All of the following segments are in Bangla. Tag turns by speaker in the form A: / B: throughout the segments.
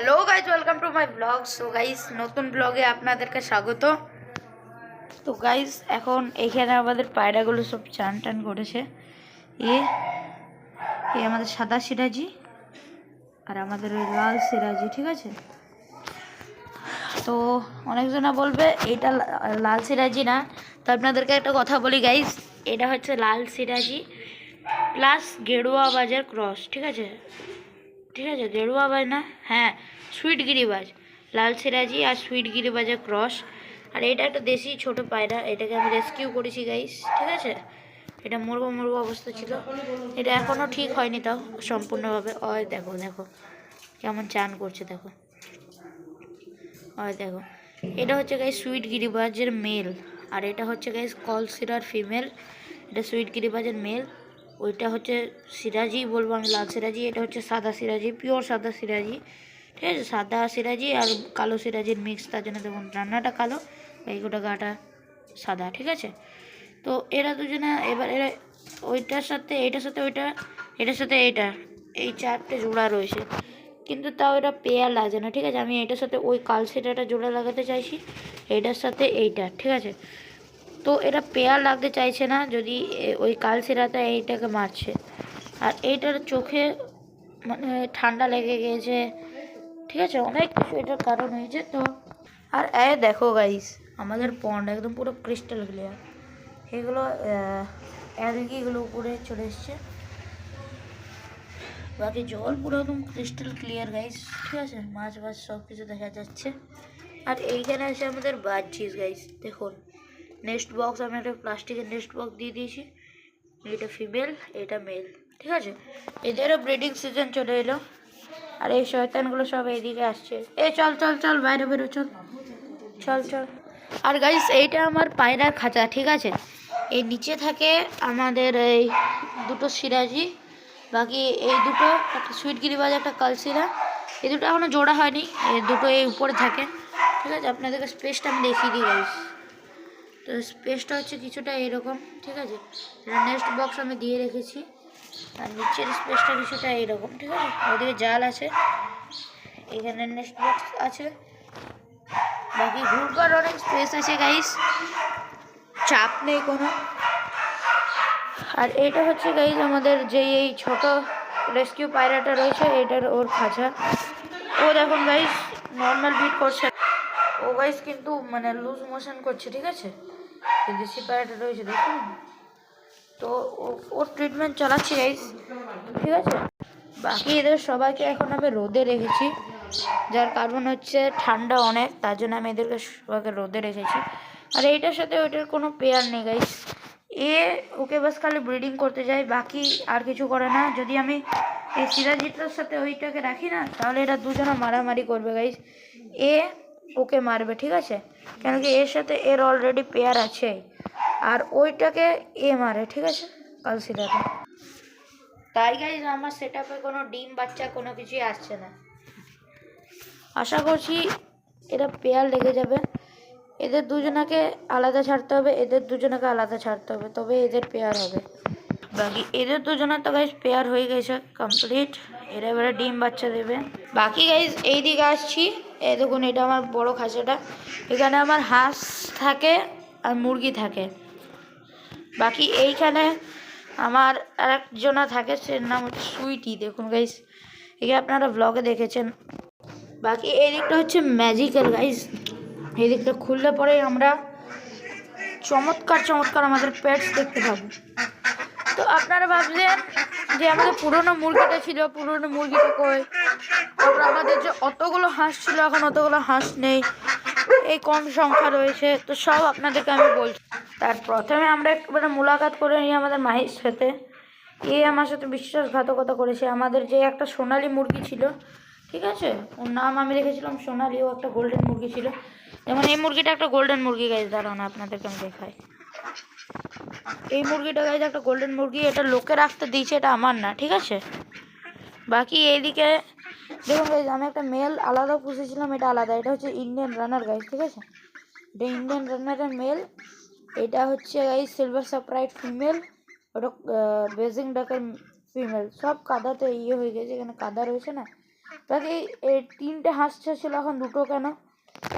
A: Hello guys welcome to my blog so guys নতুন ব্লগে আপনাদেরকে স্বাগত। তো গাইজ এখন এখানে আমাদের পায়রাগুলো সব চান টান করেছে। এ এ আমাদের সাদা সিরাজি আর আমাদের ওই লাল সিরাজি, ঠিক আছে? তো, অনেকজনা বলবে, এটা লাল সিরাজি না। তো, আপনাদেরকে একটা কথা বলি গাইজ এটা হচ্ছে লাল সিরাজি প্লাস গেরুয়া বাজার ক্রস ঠিক আছে? ঠিক আছে গেরুয়া বাজ না? হ্যাঁ সুইট গিরিবাজ লাল সিরাজি আর সুইট গিরিবাজের ক্রস। আর এটা একটা দেশি ছোট পায়রা, এটাকে আমি রেস্কিউ করেছি গাইস ঠিক আছে? এটা মরবো মরবো অবস্থা ছিল। এটা এখনও ঠিক হয়নি তাও, সম্পূর্ণভাবে। অয় দেখো দেখো। কেমন চান করছে, দেখো। ওই দেখো। এটা হচ্ছে গাইস সুইট গিরিবাজের মেল আর এটা হচ্ছে গাইস কলসিরার ফিমেল এটা সুইট গিরিবাজের মেল ওইটা হচ্ছে সিরাজি বলব আমি, লাল সিরাজি, এটা হচ্ছে সাদা সিরাজি পিওর সাদা সিরাজি, ঠিক আছে? সাদা সিরাজি আর কালো সিরাজির মিক্স তার জন্য দেখুন রান্নাটা কালো, এই গোটা গাটা সাদা, ঠিক আছে? তো এরা দুজনে এবার এরা ওইটার সাথে এইটার সাথে ওইটা, এটার সাথে এইটা, এই চারটে জোড়া রয়েছে। কিন্তু তাও এটা পেয়ার লাগছে না, ঠিক আছে? আমি এটার সাথে ওই কালসিটাটা জোড়া লাগাতে চাইছি এইটার সাথে এইটা, ঠিক আছে? তো এটা পেয়ার লাগতে চাইছে না, যদি ওই কালসিরাটা এইটাকে মারছে। আর এইটার চোখে মানে ঠান্ডা লেগে গিয়েছে ঠিক আছে, অনেক কিছু এটার কারণ হয়েছে তো। আর এ, দেখো গাইস আমাদের পন্ড একদম পুরো ক্রিস্টাল ক্লিয়ার এগুলো অ্যালগিগুলো উপরে চলে এসছে। বাকি জল পুরো একদম ক্রিস্টাল ক্লিয়ার গাইস ঠিক আছে মাছ মাছ সব কিছু দেখা যাচ্ছে। আর এইখানে আছে আমাদের বাজিস গাইস দেখুন। নেক্সট বক্স আমি একটা প্লাস্টিকের নেক্সট বক্স দিয়ে দিয়েছি। এটা ফিমেল, এটা মেল, ঠিক আছে? এদেরও ব্রিডিং সিজন চলে এলো। আর এই শয়তানগুলো সব এইদিকে আসছে। এ, চল চল চল, বাইরে বেরো, চল। চল চল। আর গাইস এইটা আমার পায়রার খাঁচা, ঠিক আছে? এই নিচে থাকে আমাদের এই দুটো সিরাজি, বাকি এই দুটো, একটা সুইট গিরিবাজ, একটা কালসিরা এই দুটো এখনও জোড়া হয়নি এই দুটো এই উপরে থাকে, ঠিক আছে? আপনাদেরকে স্পেসটা আমি দেখিয়ে দিই গাইস তো স্পেসটা হচ্ছে কিছুটা এরকম, ঠিক আছে? নেক্সট বক্স আমি দিয়ে রেখেছি। আর নিচের স্পেসটা কিছুটা এরকম, ঠিক আছে? ওদিকে জাল আছে। এখানে নেক্সট বক্স আছে। বাকি ঘুরবার অনেক স্পেস আছে গাইস চাপ নেই কোনো। আর এটা হচ্ছে গাইস আমাদের যে এই ছোট রেস্কিউ পায়রাটা রয়েছে, এটার ওর খাঁচা। ও দেখুন গাইস নর্মাল বিট করছে। ও গাইস কিন্তু মানে লুজ মোশন করছে, ঠিক আছে? এই পায়রাটা রয়েছে, দেখুন। তো ও- ওর ট্রিটমেন্ট চালাচ্ছি গাইস ঠিক আছে? বাকি এদের সবাইকে এখন আমি রোদে রেখেছি। যার কারণ হচ্ছে ঠান্ডা অনেক, তার জন্য আমি এদেরকে সবাইকে রোদে রেখেছি। আর এইটার সাথে ওইটার কোনো পেয়ার নেই গাইস এ, ওকে বাস খালি ব্রিডিং করতে যায়, বাকি আর কিছু করে না। যদি আমি এই সিরাজিটার সাথে ওইটাকে রাখি না, তাহলে এটা দুজনে মারামারি করবে গাইস এ ওকে মারবে ঠিক আছে? কেন কি এর সাথে এর অলরেডি পেয়ার আছে আর ওইটাকে এ মারে ঠিক আছে? কালসিরাটা তাই গাইজ আমার সেট আপে কোনো ডিম বাচ্চা কোনো কিছুই আসছে না। আশা করছি এরা পেয়ার লেগে যাবে। এদের দুজনাকে আলাদা ছাড়তে হবে এদের দুজনাকে আলাদা ছাড়তে হবে তবে এদের পেয়ার হবে। বাকি এদের দুজনের তো গাইজ পেয়ার হয়ে গেছে কমপ্লিট এরা এবারে ডিম বাচ্চা দেবে। বাকি গাইজ এই দিকে আসছি। এই দেখুন, এটা আমার বড় খাঁচাটা এখানে আমার হাঁস থাকে আর মুরগি থাকে। বাকি এইখানে আমার আর একজনা থাকে সে নাম হচ্ছে সুইটি। দেখুন গাইস একে আপনারা ব্লগে দেখেছেন। বাকি এই দিকটা হচ্ছে ম্যাজিক্যাল গাইস এই দিকটা খুললে পরে আমরা চমৎকার চমৎকার আমাদের পেটস দেখতে পাবো। তো আপনারা ভাবলেন যে আমাদের পুরনো মুরগিটা ছিল, পুরনো মুরগিটা কই? তারপর আমাদের যে অতগুলো হাঁস ছিল, এখন অতগুলো হাঁস নেই। এই কম সংখ্যা রয়েছে, তো সব আপনাদেরকে আমি বলছি। তার প্রথমে আমরা একবারে মুলাকাত করে নিই আমাদের মাহির সাথে। এ আমার সাথে বিশ্বাসঘাতকতা করেছে। আমাদের যে একটা সোনালি মুরগি ছিল, ঠিক আছে? ওর নাম আমি রেখেছিলাম সোনালি, ও একটা গোল্ডেন মুরগি ছিল। যেমন এই মুরগিটা একটা গোল্ডেন মুরগি গাইজ দাঁড়ানো, আপনাদেরকে আমি দেখাই। এই মুরগিটা গাইজ একটা গোল্ডেন মুরগি, এটা লোকে রাখতে দিয়েছে, এটা আমার না, ঠিক আছে? বাকি এইদিকে, দেখুন গাইজ আমি একটা মেল আলাদা পুষেছিলাম, এটা আলাদা, এটা হচ্ছে ইন্ডিয়ান রানার গাইজ ঠিক আছে? এটা ইন্ডিয়ান রানারের মেল এটা হচ্ছে গাইজ সিলভার সাপ্রাইট ফিমেল ওটা বেজিং ডাকের ফিমেল সব কাদাতে ইয়ে হয়ে গেছে, এখানে কাদা রয়েছে না? বাকি এই তিনটে হাঁস ছিল এখন দুটো কেন?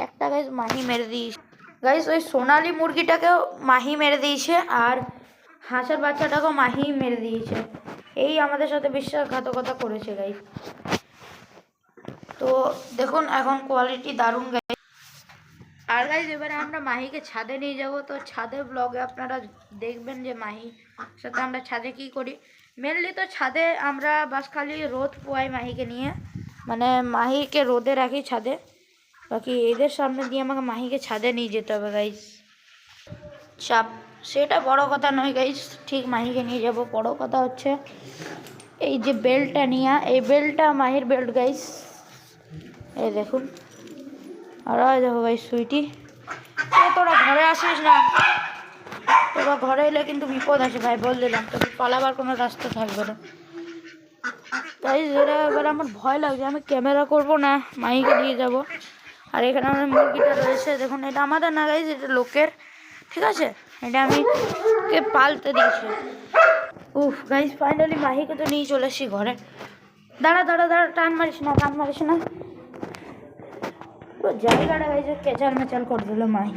A: একটা গাইজ মাহি মেরে দিয়েছে। গাইজ ওই সোনালি মুরগিটাকেও মাহি মেরে দিয়েছে, আর হাঁসের বাচ্চাটাকেও মাহি মেরে দিয়েছে। এই আমাদের সাথে বিশ্বাসঘাতকতা করেছে গাইজ তো দেখুন, এখন কোয়ালিটি দারুণ গাই আর গাইজ এবারে আমরা মাহিকে ছাদে নিয়ে যাব। তো ছাদে ব্লগে আপনারা দেখবেন যে মাহি সাথে আমরা ছাদে কি করি। মেনলি তো ছাদে আমরা বাস খালি রোদ পোয়াই মাহিকে নিয়ে। মানে মাহিকে রোদে রাখি ছাদে। বাকি এদের সামনে দিয়ে আমাকে মাহিকে ছাদে নিয়ে যেতে হবে গাইজ চাপ। সেটা বড় কথা নয় গাইজ ঠিক মাহিকে নিয়ে যাব। বড় কথা হচ্ছে, এই যে বেল্টটা নিয়ে, এই বেল্টটা মাহির বেল্ট গাইজ এই দেখুন। আর দেখো ভাই সুইটি। তোরা ঘরে আসিস না। তোরা ঘরে এলে কিন্তু বিপদ আছে ভাই, বল দিলাম। তোকে পালাবার কোনো রাস্তা থাকবে না। তাই যেটা এবার আমার ভয় লাগছে। আমি ক্যামেরা করব না মাইকে নিয়ে যাব। আর এখানে আমার মুরগিটা রয়েছে। দেখুন, এটা আমাদের না গাইজ এটা লোকের। ঠিক আছে? এটা আমি কে পালতে দিয়েছি। উফ গাইজ ফাইনালি মাহিকে তো নিয়ে চলে এসেছি ঘরে। দাঁড়া দাঁড়া দাঁড়া, টান মারিস না, টান মারিস না। পুরো জায়গাটা গাইছে কেচাল মেচাল করে দিল মাহি।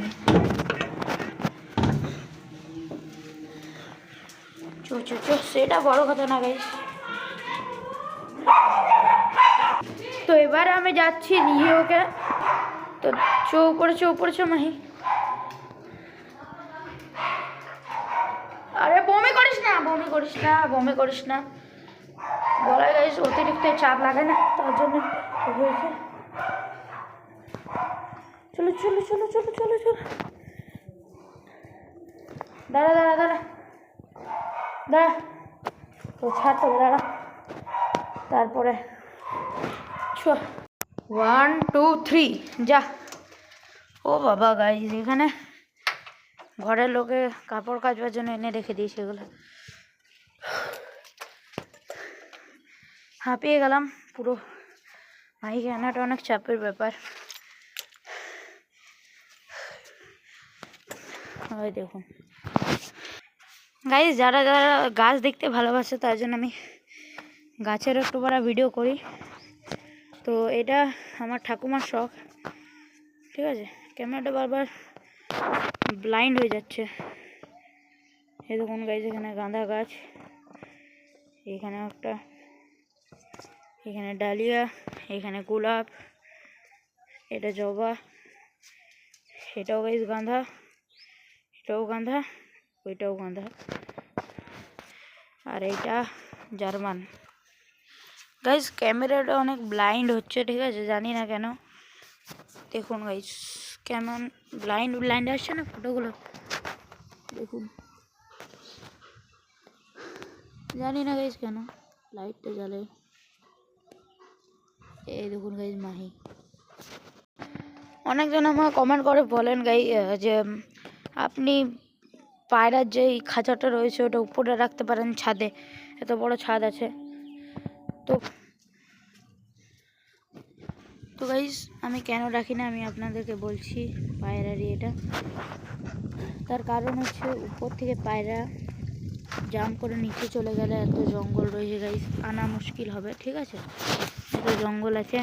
A: চো চো চো, সেটা বড় কথা না গাইস তো এবারে আমি যাচ্ছি নিয়ে ওকে। তো চো, উপরে চো উপরে চো, মাহি আরে বমি করিস না বমি করিস না, বমি করিস না। গলায় গাইস অতিরিক্ত চাপ লাগে না, তার জন্য হয়েছে। চলো চলো চলো চলো চলো চলো। দাঁড়া দাঁড়া দাঁড়া। দাঁড়া। তো ছাড় তবে দাঁড়া। তারপরে ওয়ান টু থ্রি যা। ও বাবা গাইজ এখানে ঘরের লোকে কাপড় কাচবার জন্য এনে রেখে দিয়েছে এগুলো। হাঁপিয়ে গেলাম, পুরো মাইকে আনাটা অনেক চাপের ব্যাপার। ওই দেখুন। গাইজ যারা যারা গাছ দেখতে ভালোবাসে, তার জন্য আমি গাছের একটু বড় ভিডিও করি। তো এটা আমার ঠাকুমার শখ। ঠিক আছে? ক্যামেরাটা বারবার ব্লাইন্ড হয়ে যাচ্ছে। এই দেখুন গাইজ এখানে গাঁদা গাছ। এখানে একটা এখানে ডালিয়া, এখানে গোলাপ, এটা জবা এটাও গাইজ গাঁদা এটাও গাঁদা ওইটাও গাঁদা আর এইটা জার্মান। গাইজ ক্যামেরাটা অনেক ব্লাইন্ড হচ্ছে, ঠিক আছে? জানি না কেন। দেখুন গাইজ কেমন ব্লাইন্ড ব্লাইন্ড আসছে না ফটোগুলো? দেখুন। জানি না গাইজ কেন? লাইটটা জ্বালে। এই দেখুন গাইজ মাহি। অনেকজন আমার কমেন্ট করে, বলেন গাই যে আপনি পায়রার যে খাঁচাটা রয়েছে, ওটা উপরে রাখতে পারেন ছাদে। এত বড় ছাদ আছে। তো তো গাইজ আমি কেন রাখি না, আমি আপনাদেরকে বলছি পায়রার এটা। তার কারণ হচ্ছে উপর থেকে পায়রা জাম করে নিচে চলে গেলে এত জঙ্গল রয়েছে গাইজ আনা মুশকিল হবে, ঠিক আছে? এত জঙ্গল আছে।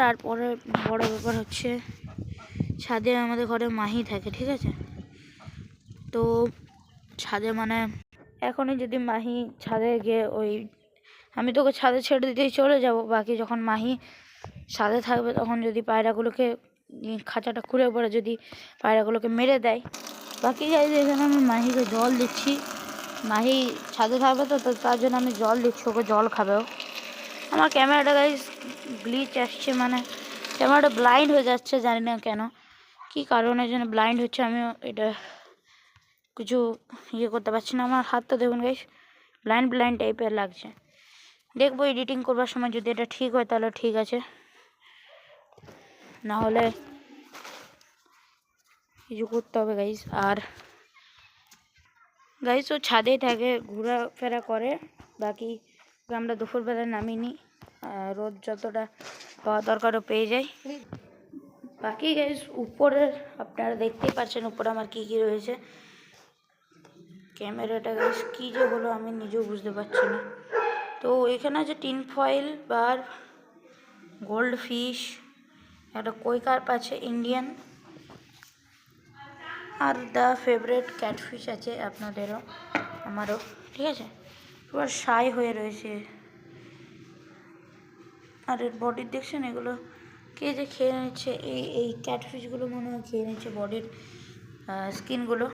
A: তারপরে বড় ব্যাপার হচ্ছে, ছাদে আমাদের ঘরে মাহি থাকে, ঠিক আছে? তো ছাদে মানে এখনই যদি মাহি ছাদে গিয়ে ওই, আমি তোকে ছাদে ছেড়ে দিতেই চলে যাব, বাকি যখন মাহি ছাদে থাকবে তখন যদি পায়রাগুলোকে, খাঁচাটা খুলে পড়ে যদি পায়রাগুলোকে মেরে দেয় বাকি যে এখানে আমি মাহিকে জল দিচ্ছি। মাহি ছাদে থাকবে তো তো তার জন্য আমি জল দিচ্ছি, ওকে জল খাবেও আমার ক্যামেরাটা গাইজ গ্লিচ আসছে মানে ক্যামেরাটা ব্লাইন্ড হয়ে যাচ্ছে, জানি না কেন। কী কারণের জন্য ব্লাইন্ড হচ্ছে আমিও এটা কিছু ইয়ে করতে পারছি না। আমার হাতটা দেখুন গাইজ ব্লাইন্ড ব্লাইন্ড টাইপের লাগছে। দেখব এডিটিং করবার সময় যদি এটা ঠিক হয় তাহলে ঠিক আছে। না হলে কিছু করতে হবে গাইস আর গাইস ও ছাদেই থাকে ঘোরাফেরা করে। বাকি আমরা দুপুরবেলা নামিনি। রোদ যতটা পাওয়া দরকারও পেয়ে যাই বাকি গাইস উপরের আপনারা দেখতেই পাচ্ছেন উপরে আমার কি কি রয়েছে। ক্যামেরাটা গাইস কী যে হলো আমি নিজেও বুঝতে পারছি না। তো এখানে আছে টিন ফয়েল আর গোল্ড ফিশ, একটা কই কার্প আছে, ইন্ডিয়ান। আর দ্য ফেভারেট ক্যাটফিশ আছে আপনাদেরও, আমারও, ঠিক আছে? পুরো সাই হয়ে রয়েছে। আর এর বডির দেখছেন এগুলো? কে যে খেয়ে নিচ্ছে, এই এই ক্যাটফিশগুলো মনে হয় খেয়ে নিচ্ছে বডির স্কিনগুলো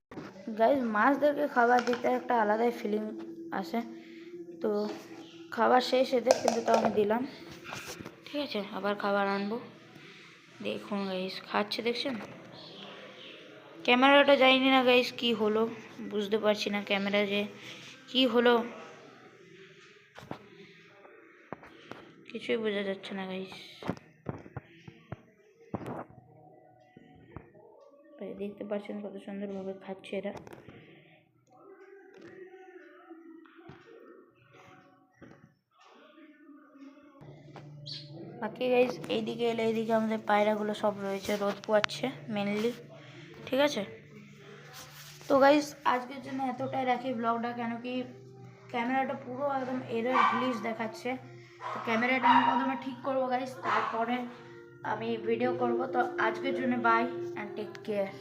A: গাইজ মাছদেরকে খাবার দিতে একটা আলাদাই ফিলিং আসে। তো খাবার শেষ এদের, কিন্তু তাও আমি দিলাম। ঠিক আছে, আবার খাবার আনব। দেখুন গাইস খাচ্ছে দেখছেন? ক্যামেরাটা জানি না গাইস কি হলো? বুঝতে পারছি না ক্যামেরা যে কি হলো? কিছুই বোঝা যাচ্ছে না গাইস দেখতে পাচ্ছেন কত সুন্দরভাবে খাচ্ছে এরা। বাকি গাইজ এইদিকে এলে এইদিকে আমাদের পায়রাগুলো সব রয়েছে, রোদ পোয়াচ্ছে মেনলি ঠিক আছে? তো গাইজ আজকের জন্য এতটাই রাখি ব্লগটা কেন কি ক্যামেরাটা পুরো একদম এরার গ্লিচ দেখাচ্ছে। তো ক্যামেরাটা আমি প্রথমে ঠিক করব গাইজ তারপরে আমি ভিডিও করব। তো আজকের জন্য বাই অ্যান্ড টেক কেয়ার